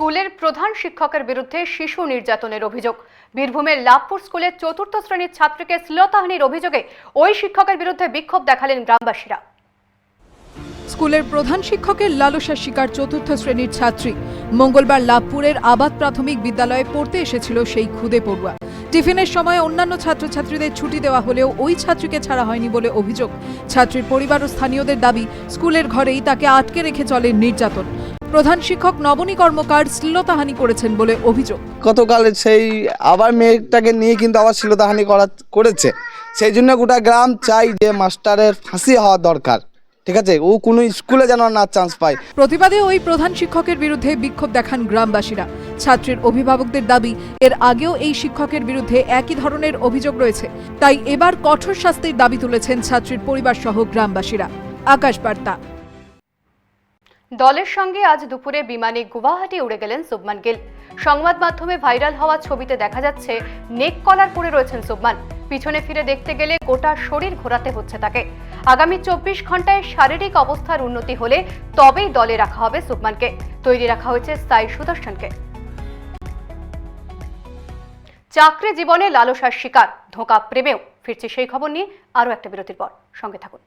স্কুলের প্রধান শিক্ষকের বিরুদ্ধে শিশু নির্যাতনের অভিযোগ। বীরভূমের লাভপুর স্কুলের চতুর্থ শ্রেণির ছাত্রীকে শ্লীলতাহানির অভিযোগে ওই শিক্ষকের বিরুদ্ধে বিক্ষোভ দেখালেন গ্রামবাসীরা। স্কুলের প্রধান শিক্ষকের লালসার শিকার চতুর্থ শ্রেণির ছাত্রী। মঙ্গলবার লাভপুরের আবাদ প্রাথমিক বিদ্যালয়ে পড়তে এসেছিল সেই খুদে পড়ুয়া। টিফিনের সময় অন্যান্য ছাত্রছাত্রীদের ছুটি দেওয়া হলেও ওই ছাত্রীকে ছাড়া হয়নি বলে অভিযোগ। ছাত্রীর পরিবার ও স্থানীয়দের দাবি, স্কুলের ঘরেই তাকে আটকে রেখে চলে নির্যাতন। প্রধান শিক্ষক নবনী কর্মকার শ্লীলতাহানি করেছেন বলে অভিযোগ। গতকাল সেই আবার মেয়েটাকে নিয়ে কিন্তু আবার শ্লীলতাহানি করা করেছে। সেই জন্য গোটা গ্রাম চাই যে মাস্টারের ফাঁসি হওয়া দরকার। ঠিক আছে? ও কোনো স্কুলে যেন না চান্স পায়। প্রতিবাদে ওই প্রধান শিক্ষকের বিরুদ্ধে বিক্ষোভ দেখান গ্রামবাসীরা। ছাত্রের অভিভাবকদের দাবি এর আগেও এই শিক্ষকের বিরুদ্ধে একই ধরনের অভিযোগ রয়েছে। তাই এবার কঠোর শাস্তির দাবি তুলেছেন ছাত্রীর পরিবার সহ গ্রামবাসীরা। আকাশ বার্তা। দলের সঙ্গে আজ দুপুরে বিমানে গুয়াহাটি উড়ে গেলেন শুভমান গিল। সংবাদ মাধ্যমে ভাইরাল হওয়া ছবিতে দেখা যাচ্ছে, নেক কলার পরে রয়েছেন শুভমান। পিছনে ফিরে দেখতে গেলে গোটা শরীর ঘোরাতে হচ্ছে তাকে। আগামী চব্বিশ ঘন্টায় শারীরিক অবস্থার উন্নতি হলে তবেই দলে রাখা হবে শুভমানকে। তৈরি রাখা হয়েছে স্থায়ী সুদর্শনকে। চাকরি জীবনে লালসার শিকার, ধোঁকা প্রেমেও। ফিরছে সেই খবর নিয়ে আরও একটা বিরতির পর। সঙ্গে থাকুন।